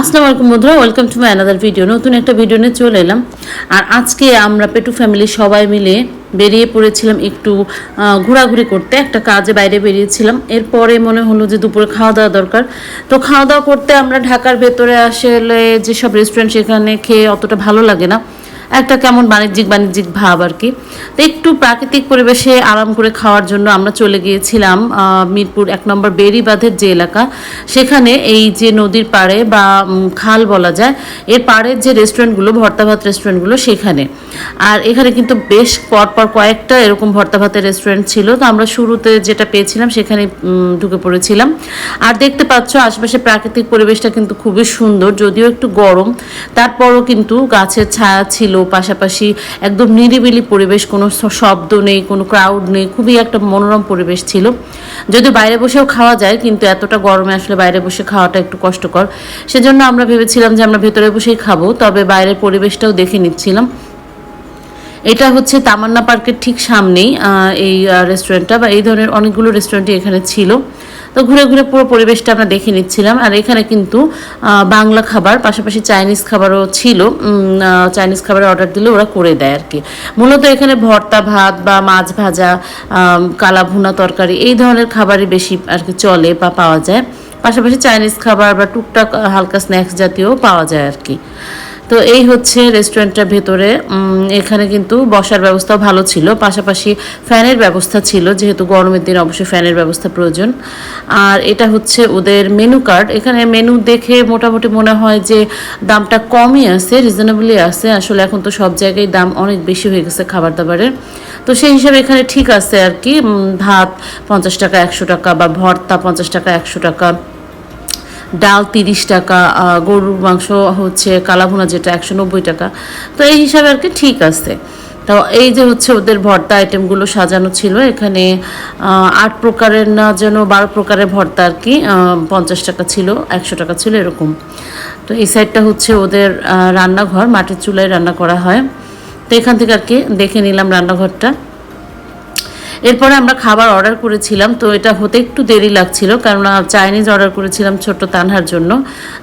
আসসালামু আলাইকুম বন্ধুরা welcome to my another video নতুন একটা ভিডিও নিয়ে চলে এলাম। আর আজকে আমরা পেটু ফ্যামিলি সবাই মিলে বেরিয়ে পড়েছিলাম একটু ঘোরাঘুরি করতে। একটা কাজে বাইরে বেরিয়েছিলাম। এরপরে মনে হলো যে দুপুরে খাওয়া দাওয়া দরকার। তো খাওয়া দাওয়া করতে আমরা ঢাকার ভেতরে আসলে যেসব রেস্টুরেন্ট সেখানে খেয়ে অতটা ভালো লাগে না। একটা কেমন বাণিজ্যিক বাণিজ্যিক ভাব আর কি। তো একটু প্রাকৃতিক পরিবেশে আরাম করে খাওয়ার জন্য আমরা চলে গিয়েছিলাম মিরপুর এক নম্বর বেরিবাঁধের যে এলাকা। সেখানে এই যে নদীর পাড়ে বা খাল বলা যায়, এর পাড়ের যে রেস্টুরেন্টগুলো ভর্তাভাত রেস্টুরেন্টগুলো সেখানে। আর এখানে কিন্তু বেশ পরপর কয়েকটা এরকম ভর্তা ভাতের রেস্টুরেন্ট ছিল। তো আমরা শুরুতে যেটা পেয়েছিলাম, সেখানে ঢুকে পড়েছিলাম। আর দেখতে পাচ্ছ আশেপাশে প্রাকৃতিক পরিবেশটা কিন্তু খুবই সুন্দর, যদিও একটু গরম। তারপরও কিন্তু গাছের ছায়া ছিল, পাশাপাশি একদম নিরিবিলি পরিবেশ, কোনো শব্দ নেই, কোনো ক্রাউড নেই, খুবই একটা মনোরম পরিবেশ ছিল। যদি বাইরে বসেও খাওয়া যায়, কিন্তু এতটা গরমে আসলে বাইরে বসে খাওয়াটা একটু কষ্টকর। সেজন্য আমরা ভেবেছিলাম যে আমরা ভেতরে বসেই খাব, তবে বাইরের পরিবেশটাও দেখে নিচ্ছিলাম। এটা হচ্ছে তামান্না পার্কের ঠিক সামনেই এই রেস্টুরেন্টটা বা এই ধরনের অনেকগুলো রেস্টুরেন্টই এখানে ছিল। তো ঘুরে ঘুরে পুরো পরিবেশটা আমরা দেখে নিচ্ছিলাম। আর এখানে কিন্তু বাংলা খাবার, পাশাপাশি চাইনিজ খাবারও ছিল। চাইনিজ খাবারের অর্ডার দিলে ওরা করে দেয় আর কি মূলত এখানে ভর্তা ভাত বা মাছ ভাজা কালা ভুনা তরকারি এই ধরনের খাবারই বেশি আর কি চলে বা পাওয়া যায়। পাশাপাশি চাইনিজ খাবার বা টুকটাক হালকা স্ন্যাক্স জাতীয় পাওয়া যায় আর কি তো এই হচ্ছে রেস্টুরেন্টটার ভেতরে। এখানে কিন্তু বসার ব্যবস্থাও ভালো ছিল। পাশাপাশি ফ্যানের ব্যবস্থা ছিল, যেহেতু গরমের দিন অবশ্যই ফ্যানের ব্যবস্থা প্রয়োজন। আর এটা হচ্ছে ওদের মেনু কার্ড এখানে মেনু দেখে মোটামুটি মনে হয় যে দামটা কমই আছে রিজনেবলি আছে। আসলে এখন তো সব জায়গায় দাম অনেক বেশি হয়ে গেছে খাবার দাবারের তো সেই হিসাবে এখানে ঠিক আছে আর কি। ভাত পঞ্চাশ টাকা, একশো টাকা বা ভর্তা পঞ্চাশ টাকা, একশো টাকা। ডাল তিরিশ টাকা গরুর মাংস হচ্ছে কালাভুনা যেটা একশো নব্বই টাকা। তো এই হিসাবে আর কি ঠিক আছে। তো এই যে হচ্ছে ওদের ভর্তা আইটেমগুলো সাজানো ছিল, এখানে আট প্রকারের না যেন বারো প্রকারের ভর্তা আর কি পঞ্চাশ টাকা ছিল, একশো টাকা ছিল এরকম। তো এই সাইডটা হচ্ছে ওদের রান্নাঘর, মাটির চুলায় রান্না করা হয়। তো এখান থেকে আর কি দেখে নিলাম রান্নাঘরটা। এরপরে আমরা খাবার অর্ডার করেছিলাম, তো এটা হতে একটু দেরি লাগছিল, কারণ চাইনিজ অর্ডার করেছিলাম ছোট্ট তানহার জন্য।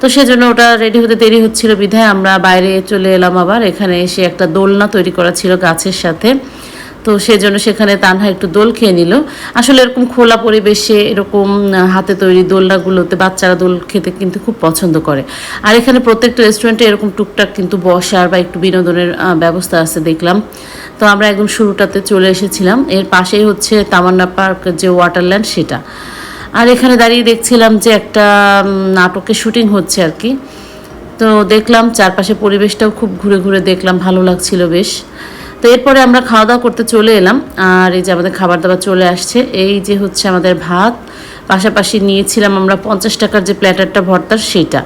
তো সেজন্য ওটা রেডি হতে দেরি হচ্ছিল বিধায় আমরা বাইরে চলে এলাম আবার। এখানে এসে একটা দোলনা তৈরি করা ছিল গাছের সাথে। তো সেজন্য সেখানে তানহা একটু দোল খেয়ে নিল। আসলে এরকম খোলা পরিবেশে, এরকম হাতে তৈরি দোলনাগুলোতে বাচ্চারা দোল খেতে কিন্তু খুব পছন্দ করে। আর এখানে প্রত্যেকটা রেস্টুরেন্টে এরকম টুকটাক কিন্তু বসার বা একটু বিনোদনের ব্যবস্থা আছে দেখলাম। তো আমরা একদম শুরুটাতে চলে এসেছিলাম। এর পাশেই হচ্ছে তামান্না পার্ক যে ওয়াটারল্যান্ড সেটা। আর এখানে দাঁড়িয়ে দেখছিলাম যে একটা নাটকের শুটিং হচ্ছে আর কি। তো দেখলাম চারপাশে পরিবেশটাও খুব ঘুরে ঘুরে দেখলাম, ভালো লাগছিল বেশ। তো এরপরে আমরা খাওয়া দাওয়া করতে চলে এলাম, আর এই যে আমাদের খাবার দাবার চলে আসছে। এই যে হচ্ছে আমাদের ভাত, পাশাপাশি নিয়েছিলাম আমরা পঞ্চাশ টাকার যে প্ল্যাটারটা ভর্তার সেটা।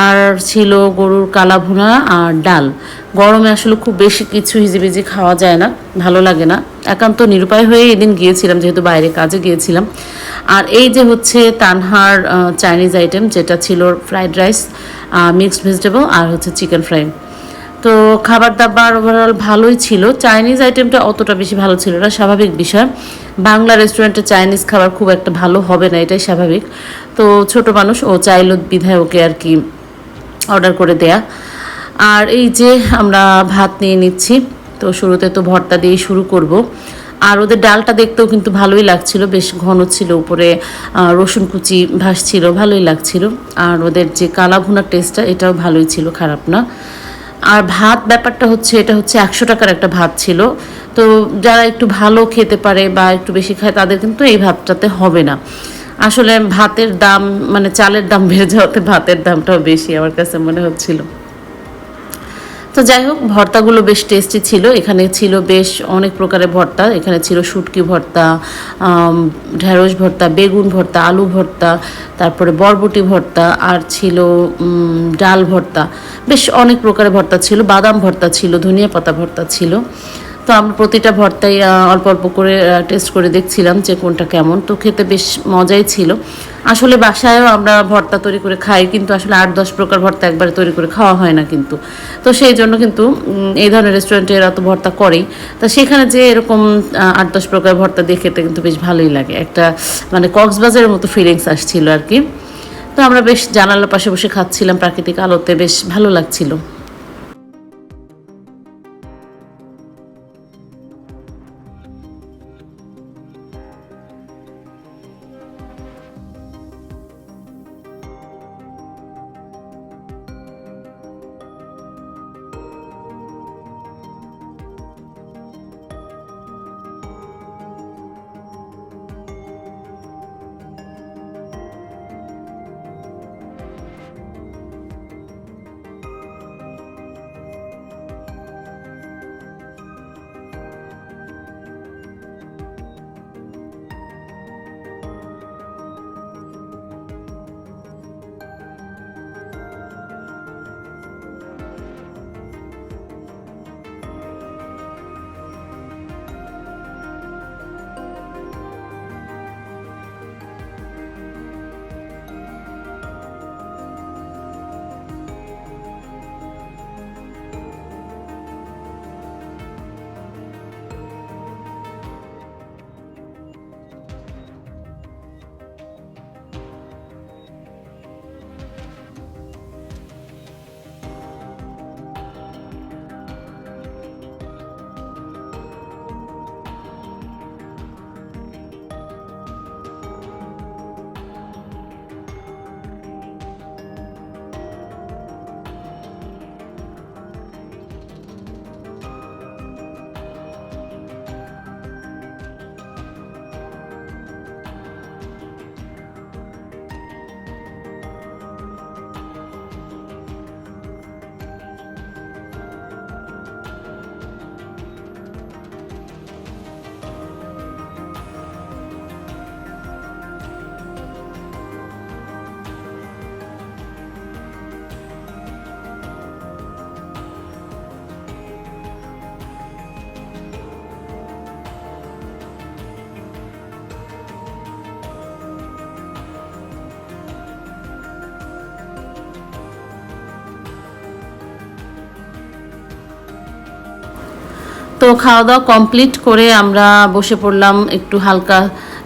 আর ছিল গরুর কালা ভুনা আর ডাল। গরমে আসলে খুব বেশি কিছু হিজিবিজি খাওয়া যায় না, ভালো লাগে না। একান্ত নিরুপায় হয়ে এদিন গিয়েছিলাম, যেহেতু বাইরে কাজে গিয়েছিলাম। আর এই যে হচ্ছে তানহার চাইনিজ আইটেম যেটা ছিল ফ্রাইড রাইস মিক্সড ভেজিটেবল আর হচ্ছে চিকেন ফ্রাই তো খাবার দাবার ওভারঅল ভালোই ছিল। চাইনিজ আইটেমটা অতটা বেশি ভালো ছিল না, স্বাভাবিক বিষয়। বাংলা রেস্টুরেন্টে চাইনিজ খাবার খুব একটা ভালো হবে না, এটাই স্বাভাবিক। তো ছোট মানুষ, ও চাইল বিধায় ওকে আর কি অর্ডার করে দেয়া। আর এই যে আমরা ভাত নিয়ে নিচ্ছি, তো শুরুতে তো ভর্তা দিয়ে শুরু করব। আর ওদের ডালটা দেখতেও কিন্তু ভালোই লাগছিল, বেশ ঘন ছিল, উপরে রসুন কুচি ভাসছিল, ভালোই লাগছিল। আর ওদের যে কালা ভুনার টেস্টটা এটাও ভালোই ছিল, খারাপ না। আর ভাত ব্যাপারটা হচ্ছে, এটা হচ্ছে একশো টাকার একটা ভাত ছিল। তো যারা একটু ভালো খেতে পারে বা একটু বেশি খায়, তাদের কিন্তু এই ভাতটাতে হবে না। আসলে ভাতের দাম মানে চালের দাম বেড়ে যাওয়াতে ভাতের দামটাও বেশি আমার কাছে মনে হচ্ছিল। তো যাই হোক, ভর্তাগুলো বেশ টেস্টি ছিল। এখানে ছিল বেশ অনেক প্রকারের ভর্তা। এখানে ছিল শুটকি ভর্তা ঢেঁড়স ভর্তা, বেগুন ভর্তা, আলু ভর্তা, তারপরে বরবটি ভর্তা, আর ছিল ডাল ভর্তা। বেশ অনেক প্রকারের ভর্তা ছিল। বাদাম ভর্তা ছিল, ধনিয়া পাতা ভর্তা ছিল। তো আমরা প্রতিটা ভর্তাই অল্প অল্প করে টেস্ট করে দেখছিলাম যে কোনটা কেমন। তো খেতে বেশ মজাই ছিল। আসলে বাসায়ও আমরা ভর্তা তৈরি করে খাই, কিন্তু আসলে আট দশ প্রকার ভর্তা একবারে তৈরি করে খাওয়া হয় না কিন্তু। তো সেই জন্য কিন্তু এই ধরনের রেস্টুরেন্টে এরা তো ভর্তা করেই। তা সেখানে যে এরকম আট দশ প্রকার ভর্তা দিয়ে খেতে কিন্তু বেশ ভালোই লাগে। একটা মানে কক্সবাজারের মতো ফিলিংস আসছিল আর কি। তো আমরা বেশ জানালার পাশে বসে খাচ্ছিলাম, প্রাকৃতিক আলোতে বেশ ভালো লাগছিল। তো খাওয়া দাওয়া কমপ্লিট করে আমরা বসে পড়লাম একটু হালকা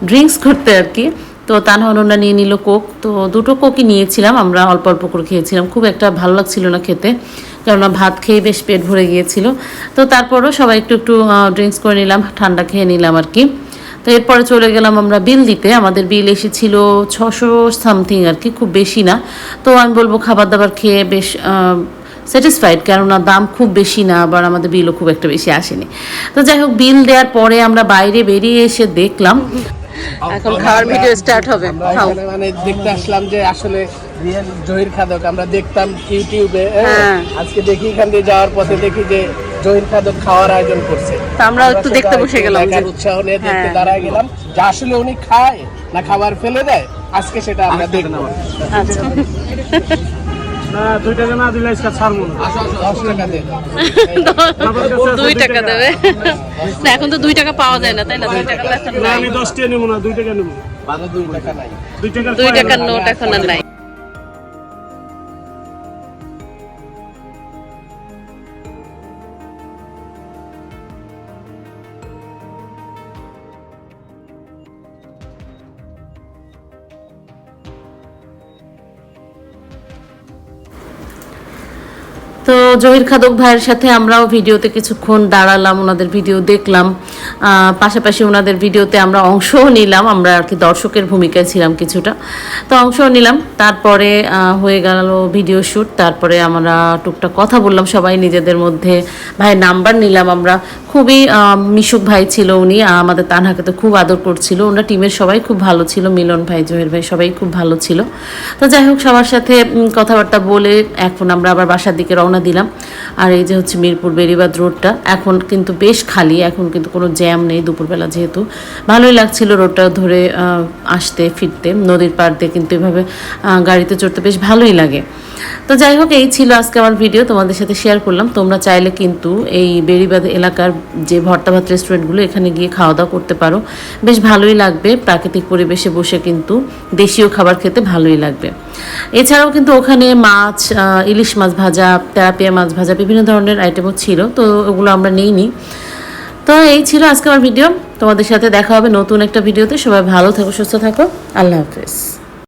ড্রিঙ্কস করতে আর কি। তো তানহনরা নিয়ে নিল কোক তো দুটো কোকই নিয়েছিলাম, আমরা অল্প অল্প করে খেয়েছিলাম। খুব একটা ভালো লাগছিল না খেতে, কেননা ভাত খেয়ে বেশ পেট ভরে গিয়েছিল। তো তারপরও সবাই একটু একটু ড্রিঙ্কস করে নিলাম, ঠান্ডা খেয়ে নিলাম আর কি। তো এরপরে চলে গেলাম আমরা বিল দিতে। আমাদের বিল এসেছিল ছশো সামথিং আর কি, খুব বেশি না। তো আমি বলব খাবার দাবার খেয়ে বেশ স্যাটিসফাইড কেননা দাম খুব বেশি না আবার আমাদের বিলও খুব একটা বেশি আসেনি। তো যাই হোক বিল দেওয়ার পরে আমরা বাইরে বেরিয়ে এসে দেখলাম। এখন খাওয়ার ভিডিও স্টার্ট হবে। আমরা মানে দেখতে আসলাম যে আসলে রিয়েল জহির খাদক আমরা দেখতাম ইউটিউবে হ্যাঁ? আজকে দেখি এখান দিয়ে যাওয়ার পথে দেখি যে জহির খাদক খাওয়ার আয়োজন করছে। তো আমরাও একটু দেখতে বসে গেলাম যে- উৎসাহ নিয়ে দেখতে হ্যাঁ। দাঁড়ায় গেলাম। যে আসলে উনি খায় না খাবার ফেলে দেয় আজকে সেটা আমরা দেখব। আচ্ছা। দুই টাকা না দিলে আজকে ছাড়বো দুই টাকা দেবে। না এখন তো দুই টাকা পাওয়া যায় না তাই না? দুই টাকা আমি দশ টাকা নেব না দুই টাকা নেব। দুই টাকা নাই। দুই টাকা দুই টাকার নোট এখন আর নাই। So জহির খাদক ভাইয়ের সাথে আমরাও ভিডিওতে কিছুক্ষণ দাঁড়ালাম, ওনাদের ভিডিও দেখলাম। পাশাপাশি ওনাদের ভিডিওতে আমরা অংশও নিলাম, আমরা আর কি দর্শকের ভূমিকায় ছিলাম কিছুটা। তো অংশও নিলাম, তারপরে হয়ে গেল ভিডিও শ্যুট তারপরে আমরা টুকটাক কথা বললাম সবাই নিজেদের মধ্যে, ভাইয়ের নাম্বার নিলাম আমরা। খুবই মিশুক ভাই ছিল উনি আমাদের তানহাকে তো খুব আদর করছিল, ওনার টিমের সবাই খুব ভালো ছিল, মিলন ভাই, জহির ভাই সবাই খুব ভালো ছিল। তো যাই হোক, সবার সাথে কথাবার্তা বলে এখন আমরা আবার বাসার দিকে রওনা দিলাম। আর এই যে হচ্ছে মিরপুর বেরিবাদ রোডটা, এখন কিন্তু বেশ খালি, এখন কিন্তু কোনো জ্যাম নেই দুপুরবেলা যেহেতু। ভালোই লাগছিল রোডটা ধরে আসতে, ফিরতে। নদীর পাড় দিয়ে কিন্তু এভাবে গাড়িতে চড়তে বেশ ভালোই লাগে। তো যাই হোক, এই ছিল আজকে আমার ভিডিও তোমাদের সাথে শেয়ার করলাম। তোমরা চাইলে কিন্তু এই বেরিবাদ এলাকার যে ভর্তাভাত রেস্টুরেন্টগুলো এখানে গিয়ে খাওয়া দাওয়া করতে পারো। বেশ ভালোই লাগবে, প্রাকৃতিক পরিবেশে বসে কিন্তু দেশীয় খাবার খেতে ভালোই লাগবে। এছাড়াও কিন্তু ওখানে মাছ ইলিশ মাছ ভাজা, তেলাপিয়া মাছ ভাজা, বিভিন্ন ধরনের আইটেমও ছিল, তো ওগুলো আমরা নিইনি। তো এই ছিল আজকে আমার ভিডিও তোমাদের সাথে দেখা হবে নতুন একটা ভিডিওতে সবাই ভালো থাকো, সুস্থ থাকো। আল্লাহ হাফেজ।